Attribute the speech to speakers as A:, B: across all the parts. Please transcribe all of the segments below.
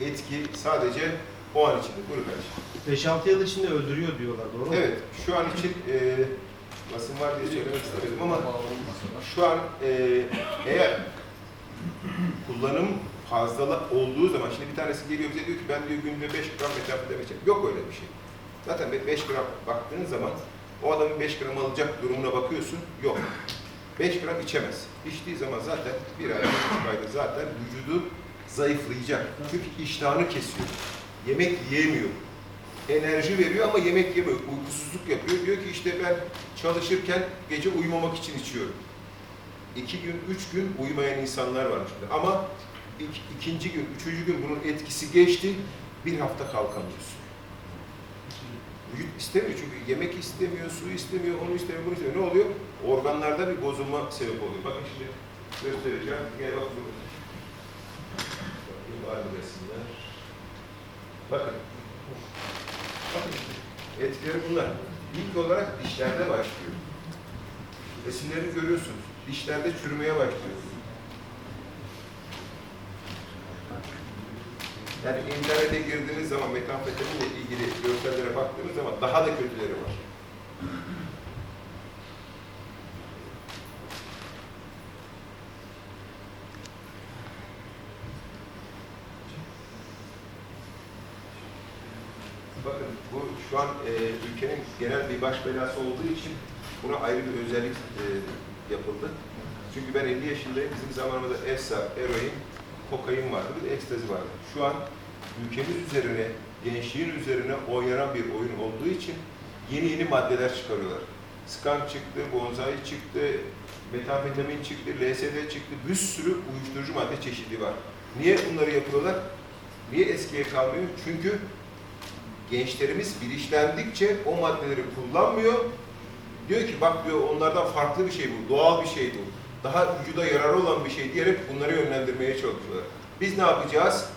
A: etki sadece o an içinde. Buyurun kardeşim.
B: 5-6 yıl içinde öldürüyor diyorlar doğru mu?
A: Evet, şu an için e, basın var diye söylemek istemedim ama şu an e, eğer kullanım fazla olduğu zaman, şimdi bir tanesi geliyor bize diyor ki ben diyor günde 5 gram metamfetamin içeceğim. Yok öyle bir şey. Zaten 5 gram baktığın zaman o adamın 5 gram alacak durumuna bakıyorsun. Yok. 5 gram içemez. İçtiği zaman zaten bir ay, bir ayda zaten vücudu zayıflayacak. Çünkü iştahını kesiyor. Yemek yiyemiyor enerji veriyor ama yemek yemiyor, uykusuzluk yapıyor. Diyor ki işte ben çalışırken gece uyumamak için içiyorum. İki gün, üç gün uyumayan insanlar var. Ama ik- ikinci gün, üçüncü gün bunun etkisi geçti, bir hafta kalkamıyorsun. Vücut istemiyor çünkü yemek istemiyor, su istemiyor, onu istemiyor, bunu istemiyor. Ne oluyor? Organlarda bir bozulma sebep oluyor. Bakın şimdi göstereceğim. Gel bak burada. Resimler? Bakın. Bakın etkileri bunlar. İlk olarak dişlerde başlıyor. Resimleri görüyorsunuz. Dişlerde çürümeye başlıyor. Yani internete girdiğiniz zaman metamfetaminle ilgili görsellere baktığınız zaman daha da kötüleri var. Bakın bu şu an e, ülkenin genel bir baş belası olduğu için buna ayrı bir özellik e, yapıldı. Çünkü ben 50 yaşındayım. Bizim zamanımızda ESA, eroin, kokain vardı, bir ekstazi vardı. Şu an ülkemiz üzerine, gençliğin üzerine oynanan bir oyun olduğu için yeni yeni maddeler çıkarıyorlar. Skunk çıktı, bonzai çıktı, metamfetamin çıktı, LSD çıktı, bir sürü uyuşturucu madde çeşidi var. Niye bunları yapıyorlar? Niye eskiye kalmıyor? Çünkü gençlerimiz bilinçlendikçe o maddeleri kullanmıyor. Diyor ki bak diyor onlardan farklı bir şey bu, doğal bir şey bu. Daha vücuda yararı olan bir şey diyerek bunları yönlendirmeye çalışıyorlar. Biz ne yapacağız?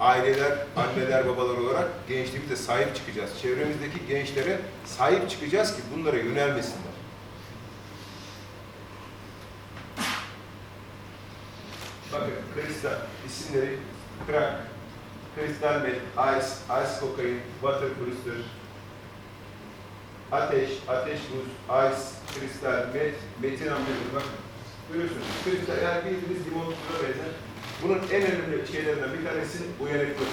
A: Aileler, anneler, babalar olarak gençliğimize sahip çıkacağız. Çevremizdeki gençlere sahip çıkacağız ki bunlara yönelmesinler. Bakın kristal isimleri crack, kristal met, ice, ice kokain, water crystal, ateş, ateş buz, ice, kristal, met, metin amfetamin bakın. Görüyorsunuz, kristal yani bildiğiniz limon tuzuna benzer. Bunun en önemli şeylerinden bir tanesi uyanıklık.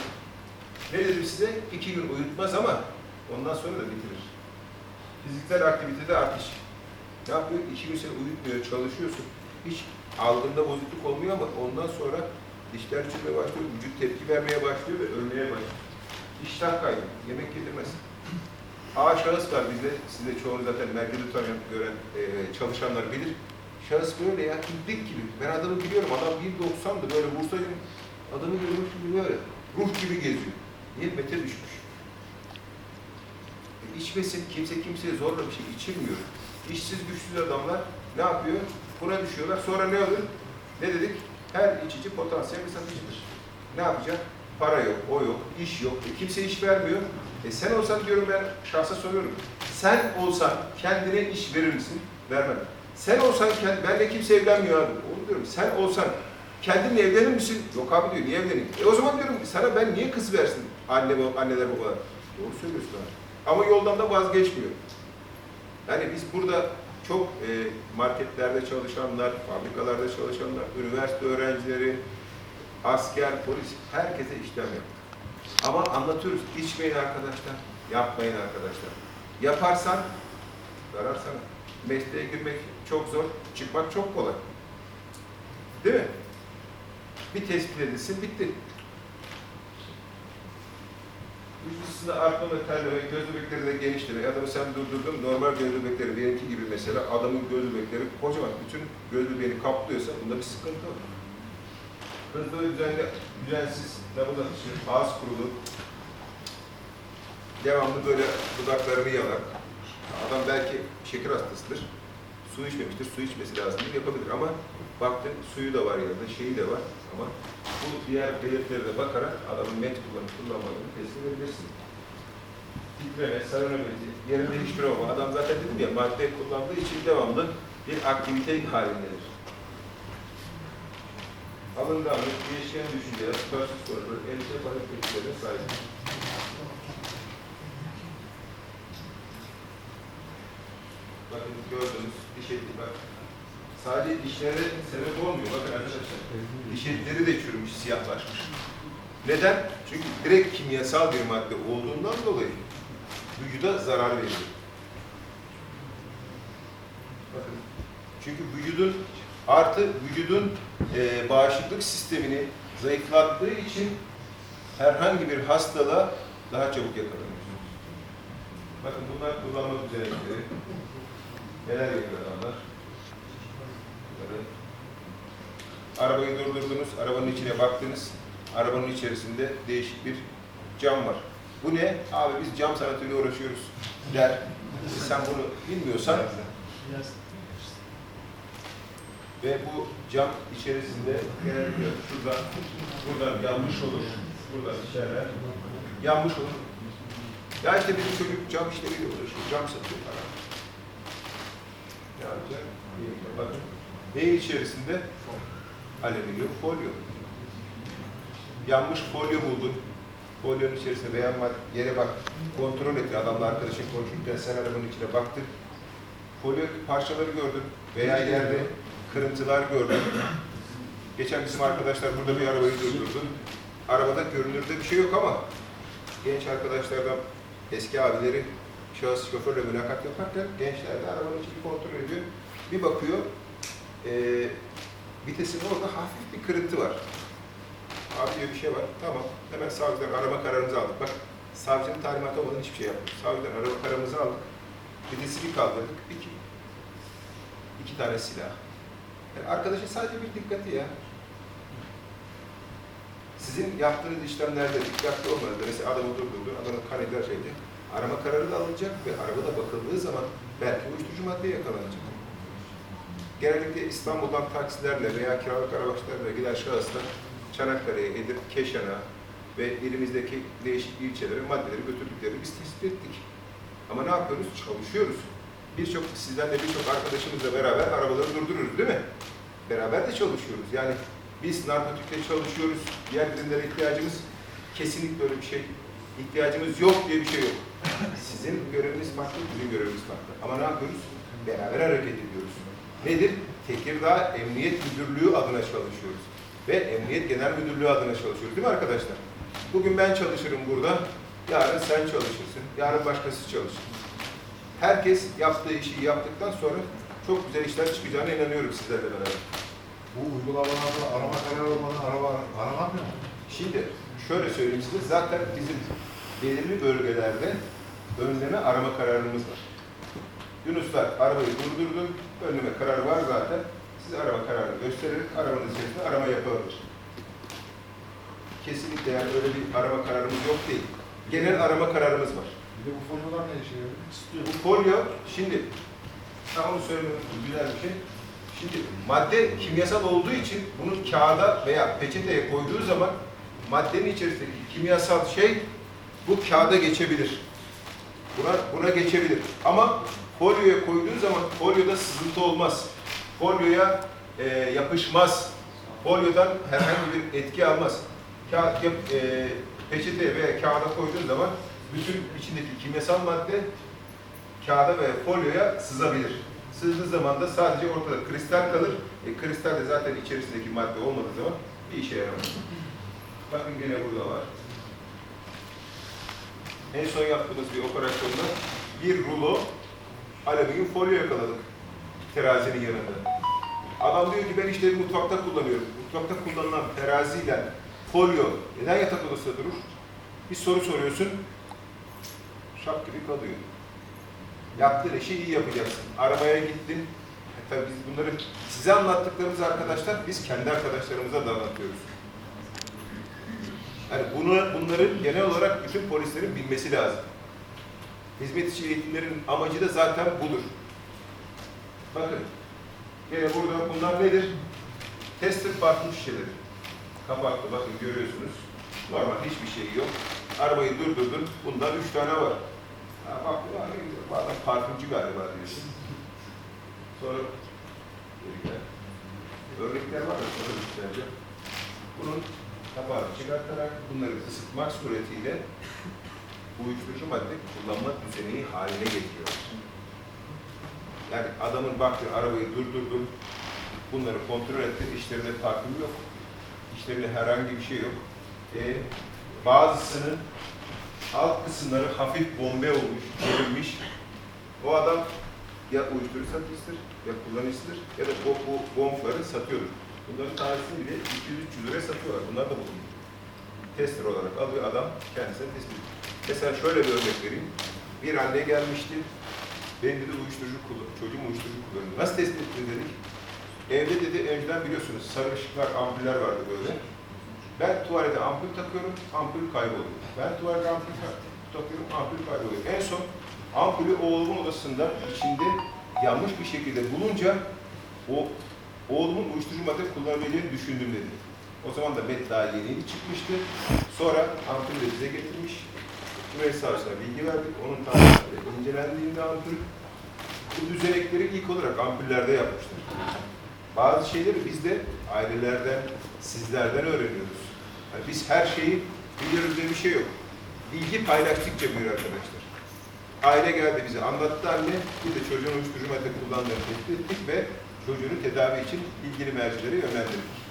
A: Ne dedim size? İki gün uyutmaz ama ondan sonra da bitirir. Fiziksel aktivitede artış. Ne yapıyor? İki gün seni uyutmuyor, çalışıyorsun. Hiç algında bozukluk olmuyor ama ondan sonra dişler çürümeye başlıyor, vücut tepki vermeye başlıyor ve ölmeye başlıyor. İştah kaybı, yemek yedirmez. A şahıs var bizde, siz de zaten merkezi tanıyan, gören, e, çalışanlar bilir. Şahıs böyle ya, iblik gibi. Ben adamı biliyorum, adam 1.90'dı böyle vursaydım, adamı görmüş gibi böyle. Ruh gibi geziyor. Niye? Mete düşmüş. E, içmesin, kimse kimseye zorla bir şey içirmiyor. İşsiz güçsüz adamlar ne yapıyor? Buna düşüyorlar. Sonra ne olur? Ne dedik? Her içici potansiyel bir satıcıdır. Ne yapacak? Para yok, o yok, iş yok. E, kimse iş vermiyor. E sen olsan diyorum ben şahsa soruyorum. Sen olsan kendine iş verir misin? Vermem. Sen olsan benle kimse evlenmiyor abi. Onu diyorum. Sen olsan kendinle evlenir misin? Yok abi diyor. Niye evleneyim? E o zaman diyorum sana ben niye kız versin anne, anneler babalar? Doğru söylüyorsun abi. Ama yoldan da vazgeçmiyor. Yani biz burada çok e, marketlerde çalışanlar, fabrikalarda çalışanlar, üniversite öğrencileri, asker, polis, herkese işlem yaptık. Ama anlatıyoruz, içmeyin arkadaşlar, yapmayın arkadaşlar. Yaparsan, zarar sana. Mesleğe girmek çok zor, çıkmak çok kolay. Değil mi? Bir tespit edilsin, bitti. Vücudusunda artma ve terleme, göz bebekleri de genişleme. Adamı sen durdurdun, normal göz bebekleri benimki gibi mesela adamın göz bebekleri kocaman, bütün göz bebeğini kaplıyorsa bunda bir sıkıntı var. Hızlı ve düzenli, düzensiz nabız atışı, ağız kurulu, devamlı böyle dudaklarını yalar. Adam belki şeker hastasıdır, su içmemiştir, su içmesi lazımdır, yapabilir ama baktın suyu da var yanında, şeyi de var ama bu diğer belirtilere de bakarak adamın met kullanıp kullanmadığını tespit edebilirsin. Titreme, sarı nöbeti, yerinde hiçbir olma. Adam zaten dedim ya madde kullandığı için devamlı bir aktivite halindedir. alınganlık, değişken düşünceler, tutarsız soruları, endişe panik tepkilerine sahip. Bakın gördünüz, diş eti bak. Sadece dişlere sebep olmuyor. Bakın arkadaşlar, diş etleri de çürümüş, siyahlaşmış. Neden? Çünkü direkt kimyasal bir madde olduğundan dolayı vücuda zarar veriyor. Bakın. Çünkü vücudun artı vücudun e, bağışıklık sistemini zayıflattığı için herhangi bir hastalığa daha çabuk yakalanıyorsunuz. Bakın bunlar kullanma düzenekleri. Neler yapıyor adamlar? Arabayı durdurdunuz, arabanın içine baktınız. Arabanın içerisinde değişik bir cam var. Bu ne? Abi biz cam sanatıyla uğraşıyoruz der. Sen bunu bilmiyorsan ve bu cam içerisinde genellikle şuradan, buradan yanmış olur, buradan içerler, yanmış olur. Ya işte bizim çocuk cam işleriyle uğraşıyor, cam satıyor. Yapacak? Bakın, neyin içerisinde? Alüminyum folyo. Yanmış folyo buldun. Folyonun içerisinde beyan var, yere bak, kontrol et. Adamla arkadaşın konuşurken sen arabanın içine baktın. Folyo parçaları gördün veya yerde kırıntılar gördüm. Geçen bizim arkadaşlar burada bir arabayı durdurdu. Arabada görünürde bir şey yok ama genç arkadaşlardan eski abileri şahıs şoförle mülakat yaparken gençler de arabanın içini kontrol ediyor. Bir bakıyor, eee vitesin orada hafif bir kırıntı var. Abi diyor bir şey var. Tamam. Hemen savcıdan arama kararımızı aldık. Bak savcının talimatı olmadan hiçbir şey yapmıyor. Savcıdan arama kararımızı aldık. Vitesi bir kaldırdık. İki. İki tane silah. Yani arkadaşın sadece bir dikkati ya. Sizin yaptığınız işlemlerde dikkatli olmanız, mesela adamı durdurdu, adamın kan eder şeydi. Arama kararı da alınacak ve arabada bakıldığı zaman belki uyuşturucu maddeye yakalanacak. Genellikle İstanbul'dan taksilerle veya kiralık araçlarla giden şahıslar Çanakkale'ye, Edirne, Keşan'a ve ilimizdeki değişik ilçelere maddeleri götürdüklerini biz tespit ettik. Ama ne yapıyoruz? Çalışıyoruz. Birçok sizlerle birçok arkadaşımızla beraber arabaları durdururuz değil mi? Beraber de çalışıyoruz. Yani biz narkotikle çalışıyoruz. Diğer ürünlere ihtiyacımız kesinlikle öyle bir şey. ihtiyacımız yok diye bir şey yok. Sizin göreviniz farklı, bizim görevimiz farklı. Ama ne yapıyoruz? Beraber hareket ediyoruz. Nedir? Tekirdağ Emniyet Müdürlüğü adına çalışıyoruz. Ve Emniyet Genel Müdürlüğü adına çalışıyoruz değil mi arkadaşlar? Bugün ben çalışırım burada, yarın sen çalışırsın, yarın başkası çalışır. Herkes yaptığı işi yaptıktan sonra çok güzel işler çıkacağına inanıyorum sizlerle beraber.
C: Bu uygulamalarda arama kararı olmadan araba aranamıyor mu?
A: Şimdi şöyle söyleyeyim size, zaten bizim belirli bölgelerde önleme arama kararımız var. Yunuslar arabayı durdurdu, önleme kararı var zaten. Size arama kararını gösterir, arabanın içerisinde arama yapılır. Kesinlikle yani öyle bir arama kararımız yok değil. Genel arama kararımız var.
C: Bir de bu folyolar ne işe yarıyor?
A: Bu folyo, şimdi tam onu söylemek güzel bir şey. Şimdi madde kimyasal olduğu için bunu kağıda veya peçeteye koyduğu zaman maddenin içerisindeki kimyasal şey bu kağıda geçebilir. Buna, buna geçebilir. Ama folyoya koyduğu zaman folyoda sızıntı olmaz. Folyoya e, yapışmaz. Folyodan herhangi bir etki almaz. Kağıt, e, peçeteye veya kağıda koyduğun zaman bütün içindeki kimyasal madde kağıda ve folyoya sızabilir. Sızdığı zaman da sadece ortada kristal kalır. E, kristal de zaten içerisindeki madde olmadığı zaman bir işe yaramaz. Bakın gene burada var. En son yaptığımız bir operasyonda bir rulo alüminyum folyo yakaladık terazinin yanında. Adam diyor ki ben işte mutfakta kullanıyorum. Mutfakta kullanılan teraziyle folyo neden yatak odasında durur? Bir soru soruyorsun, şap gibi kalıyor. Yaptığın işi iyi yapacaksın. Arabaya gittin. E tabii biz bunları size anlattıklarımız arkadaşlar, biz kendi arkadaşlarımıza da anlatıyoruz. Yani bunu, bunları genel olarak bütün polislerin bilmesi lazım. Hizmet içi eğitimlerin amacı da zaten budur. Bakın, yine burada bunlar nedir? Tester parfüm şişeleri. Kapaklı bakın görüyorsunuz. Normal hiçbir şey yok. Arabayı durdurdun, bundan üç tane var. Ha, bak bu var, bu adam parfümcü galiba diyorsun. Sonra örnekler, örnekler var mı? Sonra göstereceğim. bunun kapağını çıkartarak bunları ısıtmak suretiyle uyuşturucu madde kullanma düzeneği haline getiriyor. Yani adamın baktı arabayı durdurdum, bunları kontrol etti, işlerinde takip yok, işlerinde herhangi bir şey yok. E, bazısının alt kısımları hafif bombe olmuş, gerilmiş. O adam ya uyuşturucu satıcısıdır, ya kullanıcısıdır ya da bu, bu bombları satıyordur. Bunların tanesini bile 200-300 liraya satıyorlar. Bunlar da bulunuyor. Tester olarak alıyor adam kendisine tespit. Mesela şöyle bir örnek vereyim. Bir anne gelmişti. Benim dedi uyuşturucu kullan, çocuğum uyuşturucu kullanıyor. Nasıl tespit ettin dedik. Evde dedi önceden biliyorsunuz sarı ışıklar, ampuller vardı böyle. Ben tuvalete ampul takıyorum, ampul kayboluyor. Ben tuvalete ampul tak- takıyorum, ampul kayboluyor. En son ampulü oğlumun odasında içinde yanmış bir şekilde bulunca o oğlumun uyuşturucu madde kullanabileceğini düşündüm dedi. O zaman da met daha yeni çıkmıştı. Sonra ampulü de bize getirmiş. Cumhuriyet Savcısına bilgi verdik. Onun tarihleri incelendiğinde ampul bu düzenekleri ilk olarak ampullerde yapmışlar. Bazı şeyleri biz de ailelerden, sizlerden öğreniyoruz. Yani biz her şeyi biliyoruz diye bir şey yok. Bilgi paylaştıkça büyür arkadaşlar. Aile geldi bize anlattı anne, biz de çocuğun uyuşturucu madde kullandığını tespit ettik ve çocuğunu tedavi için ilgili mercilere yönlendirdik.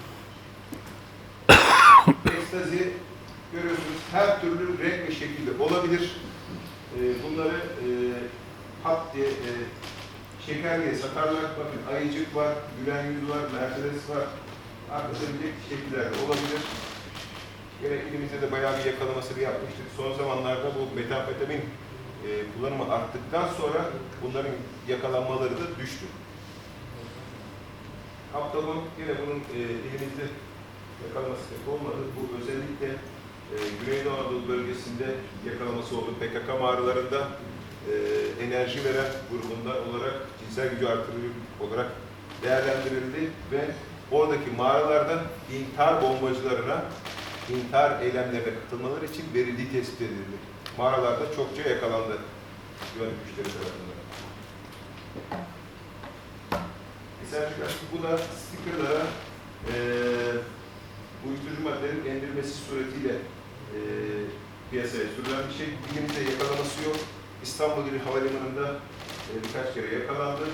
A: Ekstazi görüyorsunuz her türlü renk ve şekilde olabilir. Ee, bunları e, hat diye e, şeker diye satarlar. Bakın ayıcık var, gülen yüz var, mercedes var. Arkadaşlar şekillerde olabilir. Yine ilimizde de bayağı bir yakalamasını yapmıştık. Son zamanlarda bu metamfetamin e, kullanımı arttıktan sonra bunların yakalanmaları da düştü. Haftalon yine bunun e, elimizde yakalaması pek olmadı. Bu özellikle e, Güneydoğu Anadolu bölgesinde yakalaması oldu. PKK mağaralarında e, enerji veren grubunda olarak cinsel gücü artırıcı olarak değerlendirildi ve oradaki mağaralarda intihar bombacılarına intihar eylemlerine katılmaları için verildiği tespit edildi. Mağaralarda çokça yakalandı güvenlik güçleri tarafından. Mesela bu da stickerlara eee uyuşturucu maddelerin endirilmesi suretiyle eee piyasaya sürülen bir şey. Bilimizde yakalaması yok. İstanbul gibi havalimanında eee, birkaç kere yakalandı.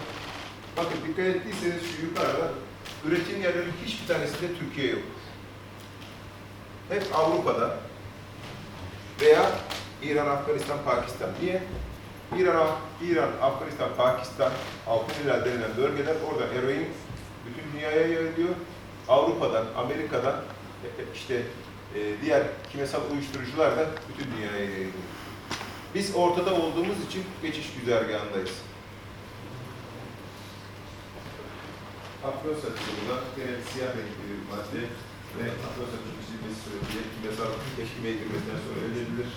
A: Bakın dikkat ettiyseniz şu yukarıda üretim yerlerinin hiçbir tanesinde Türkiye yok. Hep Avrupa'da veya İran, Afganistan, Pakistan. Niye? İran, İran, Afganistan, Pakistan, Altın Hilal denilen bölgeler orada eroin bütün dünyaya yayılıyor. Avrupa'dan, Amerika'dan e, e, işte e, diğer kimyasal uyuşturucular da bütün dünyaya yayılıyor. Biz ortada olduğumuz için geçiş güzergahındayız. Afyon satışında gene siyah renkli bir madde ve afyon satışının içilmesi suretiyle kimyasal teşkime edilmesinden sonra ölebilir.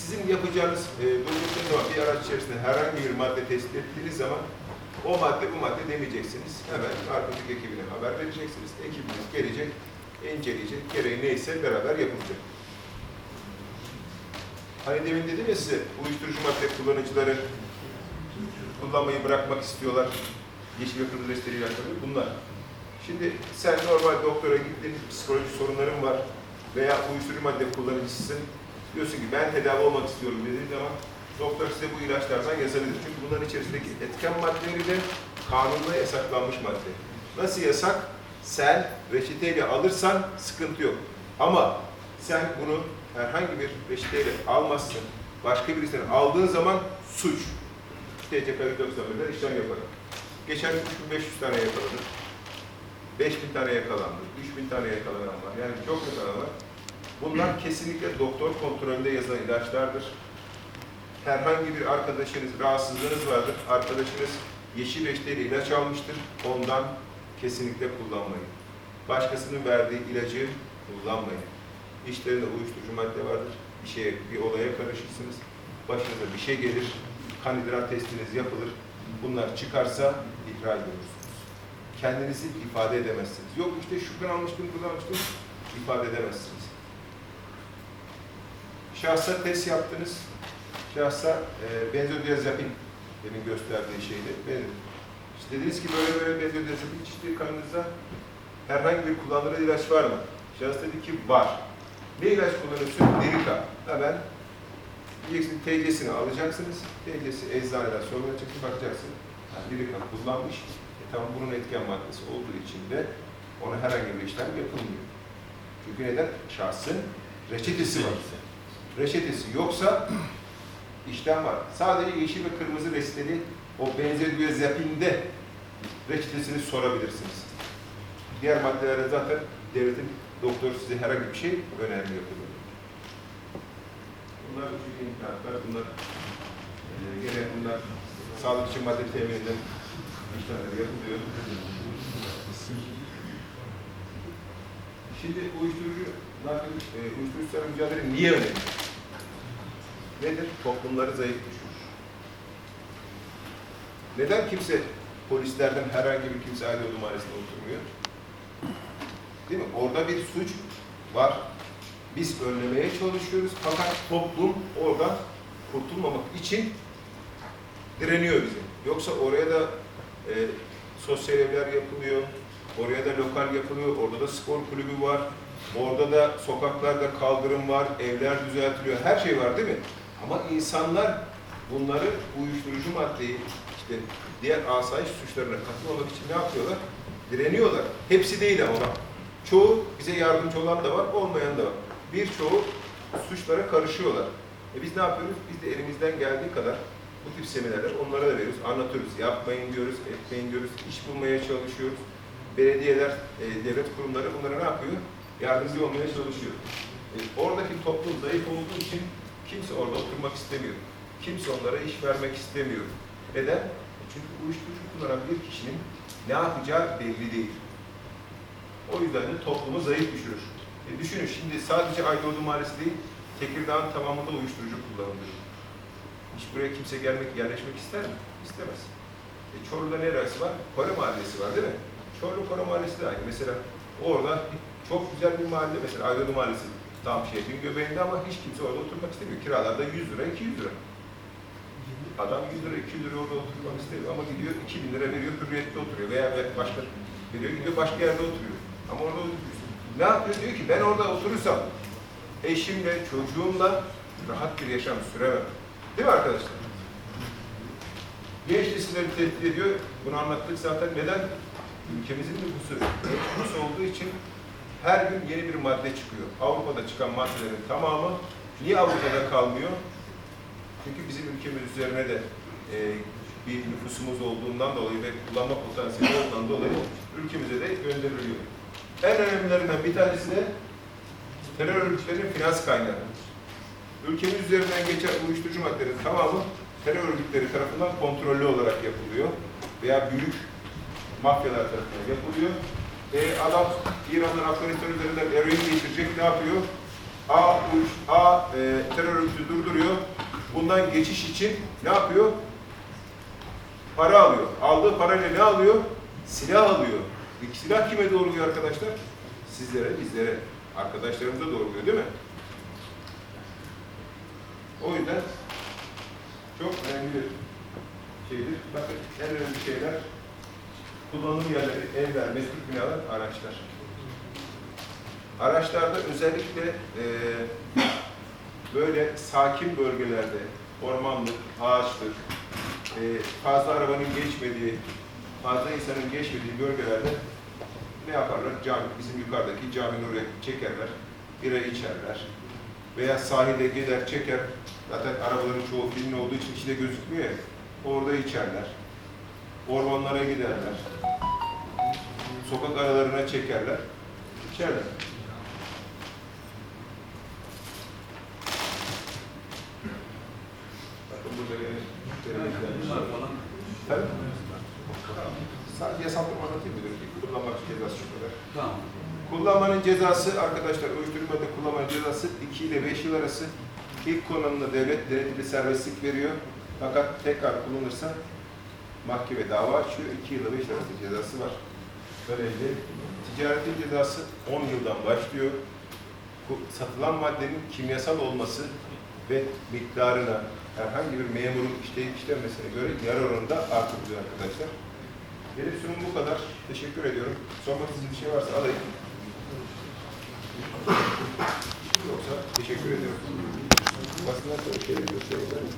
A: Sizin yapacağınız e, durduktan zaman bir araç içerisinde herhangi bir madde tespit ettiğiniz zaman o madde bu madde demeyeceksiniz. Hemen narkotik ekibine haber vereceksiniz. Ekibiniz gelecek, inceleyecek, gereği neyse beraber yapılacak. Hani demin dedim ya size uyuşturucu madde kullanıcıları kullanmayı bırakmak istiyorlar. Yeşil ve kırmızı reçeteli ilaçları bunlar. Şimdi sen normal doktora gittin, psikolojik sorunların var veya uyuşturucu madde kullanıcısısın. Diyorsun ki ben tedavi olmak istiyorum dediğin zaman doktor size bu ilaçlardan yazabilir. Çünkü bunların içerisindeki etken maddeleri de kanunla yasaklanmış madde. Nasıl yasak? Sen reçeteyle alırsan sıkıntı yok. Ama sen bunu herhangi bir reçeteyle almazsın. Başka birisinden aldığın zaman suç. TCK 191'den işlem yaparım. Geçen 3500 tane yakaladık. 5000 tane yakalandı. 3000 tane yakalanan var. Yani çok yakalanan var. Bunlar kesinlikle doktor kontrolünde yazılan ilaçlardır. Herhangi bir arkadaşınız, rahatsızlığınız vardır. Arkadaşınız yeşil reçeteyle ilaç almıştır. Ondan kesinlikle kullanmayın. Başkasının verdiği ilacı kullanmayın. İşlerinde uyuşturucu madde vardır. Bir şeye, bir olaya karışırsınız. Başınıza bir şey gelir. Kanhidrat testiniz yapılır. Bunlar çıkarsa ihraç olursunuz. Kendinizi ifade edemezsiniz. Yok işte almıştım, buradan almıştım. ifade edemezsiniz. Şahsa test yaptınız. Şahsa e, benzodiazepin demin gösterdiği şeydi. Ben, işte dediniz ki böyle böyle benzodiazepin içti kanınızda herhangi bir kullanılan ilaç var mı? Şahıs dedi ki var. Ne ilaç kullanıyorsun? Derika. Hemen diyeceksin TC'sini alacaksınız. TC'si eczaneden sorulacaksın, bakacaksın. Yani Derika kullanmış. E tamam bunun etken maddesi olduğu için de ona herhangi bir işlem yapılmıyor. Çünkü neden? Şahsın reçetesi var. Reçetesi yoksa işlem var. Sadece yeşil ve kırmızı reçeteli o benzodiazepinde reçetesini sorabilirsiniz. Diğer maddelerde zaten devletin doktoru size herhangi bir şey önermiyor. Bunlar üçüncü imkanlar, bunlar e, bunlar sağlık için madde temininden işlemler yapılıyor. Şimdi uyuşturucu, narkotik, e, uyuşturucularla mücadele niye önemli? Nedir? Toplumları zayıf düşürür. Neden kimse polislerden herhangi bir kimse aile olduğu mahallesinde oturmuyor? Değil mi? Orada bir suç var. Biz önlemeye çalışıyoruz fakat toplum oradan kurtulmamak için direniyor bize. Yoksa oraya da e, sosyal evler yapılıyor, oraya da lokal yapılıyor, orada da spor kulübü var, orada da sokaklarda kaldırım var, evler düzeltiliyor, her şey var değil mi? Ama insanlar bunları uyuşturucu maddeyi, işte diğer asayiş suçlarına katılmamak için ne yapıyorlar? Direniyorlar. Hepsi değil ama. Çoğu bize yardımcı olan da var, olmayan da var. Birçoğu suçlara karışıyorlar. E biz ne yapıyoruz? Biz de elimizden geldiği kadar bu tip seminerler onlara da veriyoruz, anlatıyoruz. Yapmayın diyoruz, etmeyin diyoruz, iş bulmaya çalışıyoruz. Belediyeler, e, devlet kurumları bunlara ne yapıyor? Yardımcı olmaya çalışıyor. E, oradaki toplum zayıf olduğu için kimse orada oturmak istemiyor. Kimse onlara iş vermek istemiyor. Neden? E Çünkü uyuşturucu kullanan bir kişinin ne yapacağı belli değil. O yüzden de toplumu zayıf düşürür. E düşünün şimdi sadece Aydoğdu Mahallesi değil, Tekirdağ'ın tamamında uyuşturucu kullanılıyor. Hiç buraya kimse gelmek, yerleşmek ister mi? İstemez. E Çorlu'da neresi var? Kore Mahallesi var değil mi? Çorlu Kore Mahallesi de aynı. Mesela orada çok güzel bir mahalle, mesela Aydoğdu Mahallesi tam şehrin göbeğinde ama hiç kimse orada oturmak istemiyor. Kiralar da 100 lira, 200 lira. Adam 100 lira, 200 lira orada oturmak istemiyor ama gidiyor 2000 lira veriyor, hürriyette oturuyor veya başka veriyor, gidiyor başka yerde oturuyor. Ama orada oturuyor. Ne yapıyor? Diyor ki ben orada oturursam eşimle, çocuğumla rahat bir yaşam süremem. Değil mi arkadaşlar? Genç nesilleri tehdit ediyor. Bunu anlattık zaten. Neden? Ülkemizin nüfusu nüfus olduğu için her gün yeni bir madde çıkıyor. Avrupa'da çıkan maddelerin tamamı niye Avrupa'da kalmıyor? Çünkü bizim ülkemiz üzerine de e, bir nüfusumuz olduğundan dolayı ve kullanma potansiyeli olduğundan dolayı ülkemize de gönderiliyor. En önemlilerinden bir tanesi de terör örgütlerinin finans kaynağı. Ülkemiz üzerinden geçen uyuşturucu maddelerin tamamı terör örgütleri tarafından kontrollü olarak yapılıyor veya büyük mafyalar tarafından yapılıyor. E, adam İran'dan Afganistan üzerinden eroin geçirecek ne yapıyor? A, uyuş, A e, terör örgütü durduruyor. Bundan geçiş için ne yapıyor? Para alıyor. Aldığı parayla ne alıyor? Silah alıyor. Peki silah kime doğruluyor arkadaşlar? Sizlere, bizlere, arkadaşlarımıza doğruluyor değil mi? O yüzden çok önemli bir şeydir. Bakın en önemli şeyler kullanım yerleri, evler, meslek binalar, araçlar. Araçlarda özellikle e, böyle sakin bölgelerde, ormanlık, ağaçlık, e, fazla arabanın geçmediği, fazla insanın geçmediği bölgelerde ne yaparlar? Cami, bizim yukarıdaki caminin oraya çekerler, bira içerler. Veya sahilde gider, çeker. Zaten arabaların çoğu filmli olduğu için içinde gözükmüyor. Orada içerler. Ormanlara giderler. Sokak aralarına çekerler. İçerler. Bakın burada yine
D: Bunlar falan.
A: Tabii. Sadece yasaklama anlatayım mı? Kullanmak cezası şu kadar.
D: Tamam.
A: Kullanmanın cezası arkadaşlar uyuşturucu madde kullanmanın cezası 2 ile 5 yıl arası. İlk kullanımda devlet denetli serbestlik veriyor. Fakat tekrar kullanırsa mahkeme dava açıyor. 2 yıl ile 5 yıl arası cezası var. Böylece ticaretin cezası 10 yıldan başlıyor. Satılan maddenin kimyasal olması ve miktarına herhangi bir memurun işleyip işlenmesine göre yarı oranında artırılıyor arkadaşlar. Benim sunum bu kadar. Teşekkür ediyorum. Sormak istediğiniz bir şey varsa alayım. Yoksa teşekkür ediyorum. Basından sonra şeyleri gösterelim.